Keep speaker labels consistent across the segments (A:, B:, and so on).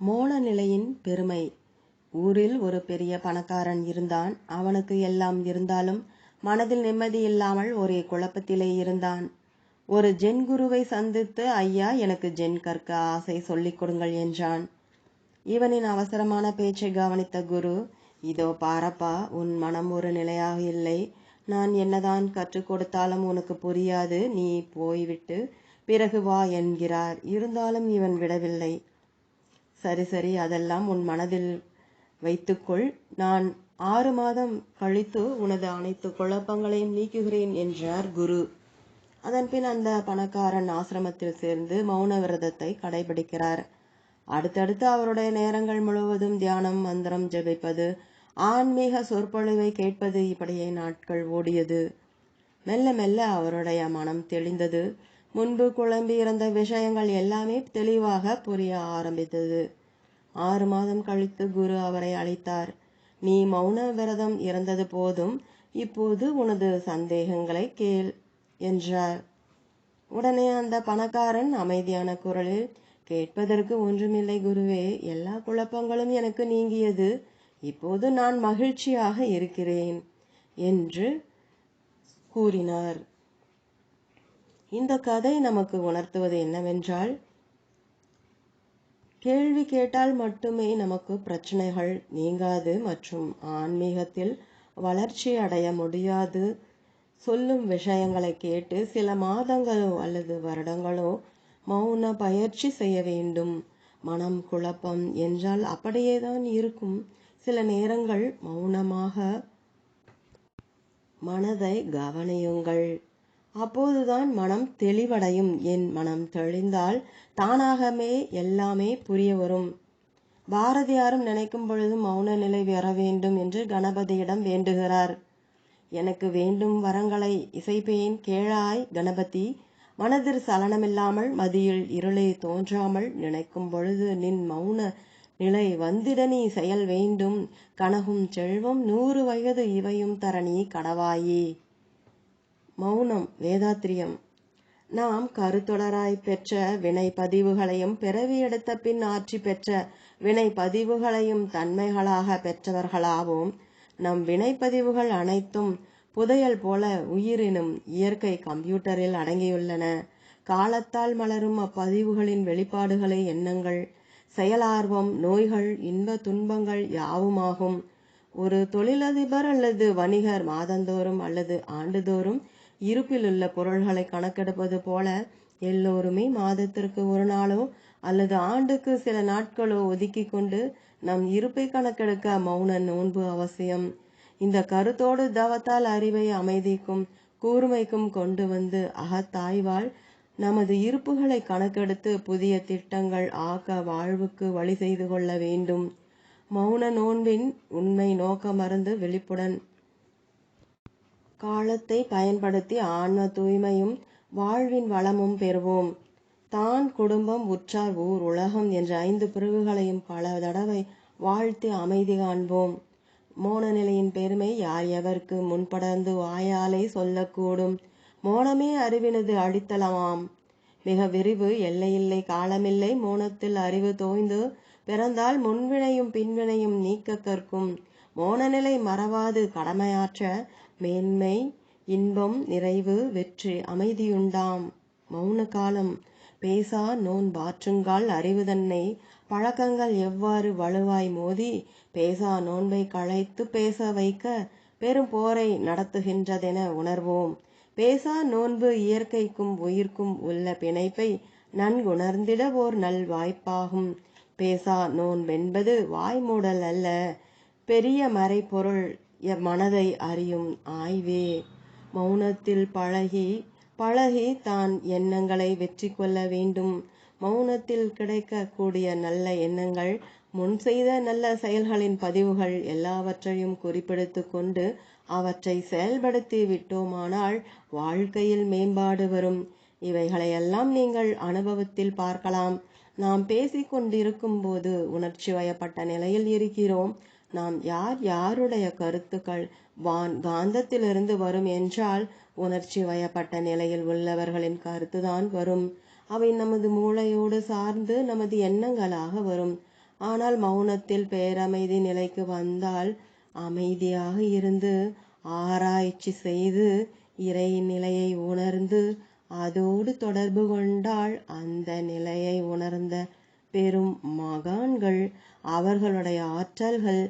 A: மோள நிலையின் பெருமை. ஊரில் ஒரு பெரிய பணக்காரன் இருந்தான். அவனுக்கு எல்லாம் இருந்தாலும் மனதில் நிம்மதி இல்லாமல் ஒரே குழப்பத்திலே இருந்தான். ஒரு ஜென் குருவை சந்தித்து ஐயா எனக்கு ஜென் கற்க ஆசை சொல்லிக் கொடுங்கள் என்றான். இவனின் அவசரமான பேச்சை கவனித்த குரு இதோ பாரப்பா உன் மனம் ஒரு நிலையாக இல்லை. நான் என்னதான் கற்றுக் கொடுத்தாலும் உனக்கு புரியாது. நீ போய்விட்டு பிறகு வா என்கிறார். இருந்தாலும் இவன் விடவில்லை. சரி சரி அதெல்லாம் உன் மனதில் வைத்துக்கொள். நான் ஆறு மாதம் கழித்து உனது அனைத்து குழப்பங்களையும் நீக்குகிறேன் என்றார் குரு. அதன்பின் அந்த பணக்காரன் ஆசிரமத்தில் சேர்ந்து மௌன விரதத்தை கடைபிடிக்கிறார். அடுத்தடுத்து அவருடைய நேரங்கள் முழுவதும் தியானம் மந்திரம் ஜெபிப்பது ஆன்மீக சொற்பொழிவை கேட்பது இப்படியே நாட்கள் ஓடியது. மெல்ல மெல்ல அவருடைய மனம் தெளிந்தது. முன்பு குழம்பி இருந்த விஷயங்கள் எல்லாமே தெளிவாக புரிய ஆரம்பித்தது. ஆறு மாதம் கழித்து குரு அவரை அழைத்தார். நீ மௌன விரதம் இருந்தது போதும் இப்போது உனது சந்தேகங்களை கேள் என்றார். உடனே அந்த பணக்காரன் அமைதியான குரலில் கேட்பதற்கு ஒன்றுமில்லை குருவே எல்லா குழப்பங்களும் எனக்கு நீங்கியது. இப்போது நான் மகிழ்ச்சியாக இருக்கிறேன் என்று கூறினார். இந்த கதை நமக்கு உணர்த்துவது என்னவென்றால் கேள்வி கேட்டால் மட்டுமே நமக்கு பிரச்சனைகள் நீங்காது மற்றும் ஆன்மீகத்தில் வளர்ச்சி அடைய முடியாது. சொல்லும் விஷயங்களை கேட்டு சில மாதங்களோ அல்லது வருடங்களோ மௌன பயிற்சி செய்ய வேண்டும். மனம் குழப்பம் என்றால் அப்படியே தான் இருக்கும். சில நேரங்கள் மௌனமாக மனதை கவனியுங்கள். அப்போதுதான் மனம் தெளிவடையும். என் மனம் தெளிந்தால் தானாகவே எல்லாமே புரிய வரும். பாரதியாரும் நினைக்கும் பொழுது மௌன நிலை பெற வேண்டும் என்று கணபதியிடம் வேண்டுகிறார். எனக்கு வேண்டும் வரங்களை இசைப்பேன் கேளாய் கணபதி. மனதில் சலனமில்லாமல் மதியில் இருளே தோன்றாமல் நினைக்கும் பொழுது நின் மௌன நிலை வந்திடனி செயல் வேண்டும். கனகும் செல்வம் நூறு வயது இவையும் தரணி கடவாயே. மௌனம் வேதாத்திரியம். நாம் கருத்தொடராய் பெற்ற வினை பதிவுகளையும் பிறவி எடுத்த பின் ஆட்சி பெற்ற வினை பதிவுகளையும் தன்மைகளாக பெற்றவர்களாவோம். நம் வினைப்பதிவுகள் அனைத்தும் புதையல் போல உயிரினும் இயற்கை கம்ப்யூட்டரில் அடங்கியுள்ளன. காலத்தால் மலரும் அப்பதிவுகளின் வெளிப்பாடுகளே எண்ணங்கள். செயலார்வம் நோய்கள் இன்ப துன்பங்கள் யாவுமாகும். ஒரு தொழிலதிபர் அல்லது வணிகர் மாதந்தோறும் அல்லது ஆண்டுதோறும் இருப்பில் உள்ள பொருள்களை கணக்கெடுப்பது போல எல்லோருமே மாதத்திற்கு ஒரு நாளோ அல்லது ஆண்டுக்கு சில நாட்களோ ஒதுக்கி கொண்டு நம் இருப்பை கணக்கெடுக்க மௌன நோன்பு அவசியம். இந்த கருத்தோடு தவத்தால் அறிவை அமைதிக்கும் கூர்மைக்கும் கொண்டு வந்து அகத்தாய்வாள். நமது இருப்புகளை கணக்கெடுத்து புதிய திட்டங்கள் ஆக்க வாழ்வுக்கு வழி செய்து கொள்ள வேண்டும். மௌன நோன்பின் உண்மை நோக்கமறந்து விழிப்புடன் காலத்தை பயன்படுத்தி ஆன்ம தூய்மையும் வாழ்வின் வளமும் பெறுவோம். தான் குடும்பம் உற்றார் ஊர் உலகம் என்ற ஐந்து பிரிவுகளையும் பல தடவை வாழ்த்தி அமைதி காண்போம். மோன நிலையின் பெருமை யார் எவருக்கு முன்படர்ந்து வாயாலே சொல்லக்கூடும். மோனமே அறிவினது அடித்தளமாம். மிக விரிவு எல்லையில்லை காலமில்லை மோனத்தில் அறிவு தோய்ந்து பிறந்தால் முன்வினையும் பின்வினையும் நீக்க கற்கும். மோனநிலை மறவாது கடமையாற்ற மேன்மை இன்பம் நிறைவு வெற்றி அமைதியுண்டாம். மௌன காலம் பேசா நோன் பாற்றுங்கால் அறிவு தன்னை. பழக்கங்கள் எவ்வாறு வலுவாய் மோதி? பேசா நோன்பை களைத்து பேச வைக்க பெரும் போரை நடத்துகின்றதென உணர்வோம். பேசா நோன்பு இயற்கைக்கும் உயிர்க்கும் உள்ள பிணைப்பை நன்குணர்ந்திட ஓர் நல் வாய்ப்பாகும். பேசா நோன்பென்பது வாய்மூடல் அல்ல பெரிய என் மனதை அறியும் ஆய்வே. மௌனத்தில் பழகி பழகி தான் எண்ணங்களை வெற்றி கொள்ள வேண்டும். மௌனத்தில் கிடைக்கக்கூடிய நல்ல எண்ணங்கள் முன் செய்த நல்ல செயல்களின் பதிவுகள் எல்லாவற்றையும் குறிப்பிடுத்து கொண்டு அவற்றை செயல்படுத்தி விட்டோமானால் வாழ்க்கையில் மேம்பாடு வரும். இவைகளையெல்லாம் நீங்கள் அனுபவத்தில் பார்க்கலாம். நாம் பேசிக்கொண்டிருக்கும் போது உணர்ச்சி வயப்பட்ட நிலையில் இருக்கிறோம். நாம் யார் யாருடைய கருத்துக்கள் வான் காந்தத்திலிருந்து வரும் என்றால் உணர்ச்சி வயப்பட்ட நிலையில் உள்ளவர்களின் கருத்துதான் வரும். அவை நமது மூளையோடு சார்ந்து நமது எண்ணங்களாக வரும். ஆனால் மௌனத்தில் பேரமைதி நிலைக்கு வந்தால் அமைதியாக இருந்து ஆராய்ச்சி செய்து இறை நிலையை உணர்ந்து அதோடு தொடர்பு கொண்டால் அந்த நிலையை உணர்ந்த பெரும் மகான்கள் அவர்களுடைய ஆற்றல்கள்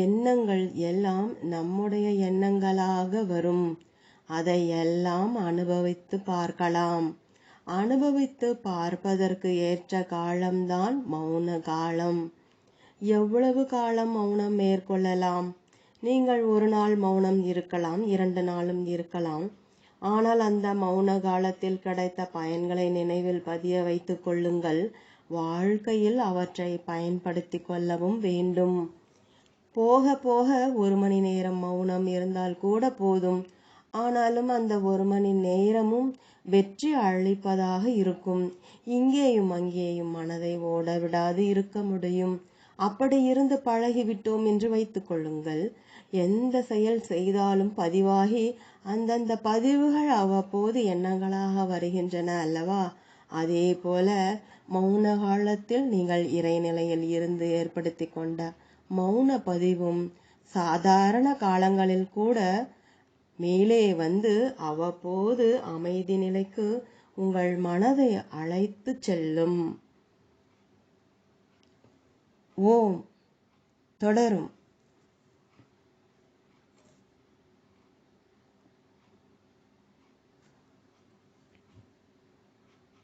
A: எண்ணங்கள் எல்லாம் நம்முடைய எண்ணங்களாக வரும். அதை எல்லாம் அனுபவித்து பார்க்கலாம். அனுபவித்து பார்ப்பதற்கு ஏற்ற காலம்தான் மௌன காலம். எவ்வளவு காலம் மௌனம் மேற்கொள்ளலாம்? நீங்கள் ஒரு நாள் மௌனம் இருக்கலாம் இரண்டு நாளும் இருக்கலாம். ஆனால் அந்த மௌன காலத்தில் கிடைத்த பயன்களை நினைவில் பதிய வைத்துக் கொள்ளுங்கள். வாழ்க்கையில் அவற்றை பயன்படுத்தி கொள்ளவும் வேண்டும். போக போக ஒரு மணி நேரம் மௌனம் இருந்தால் கூட போதும். ஆனாலும் அந்த ஒரு மணி நேரமும் வெற்றி அளிப்பதாக இருக்கும். இங்கேயும் அங்கேயும் மனதை ஓட விடாது இருக்க முடியும். அப்படி இருந்து பழகிவிட்டோம் என்று வைத்துக் கொள்ளுங்கள். எந்த செயல் செய்தாலும் பதிவாகி அந்தந்த பதிவுகள் அவ்வப்போது எண்ணங்களாக வருகின்றன அல்லவா? அதே போல மௌன காலத்தில் நீங்கள் இறைநிலையில் இருந்து ஏற்படுத்தி கொண்ட மௌன பதிவும் சாதாரண காலங்களில் கூட மேலே வந்து அவ்வப்போது அமைதி நிலைக்கு உங்கள் மனதை அழைத்து செல்லும். ஓம். தொடரும்.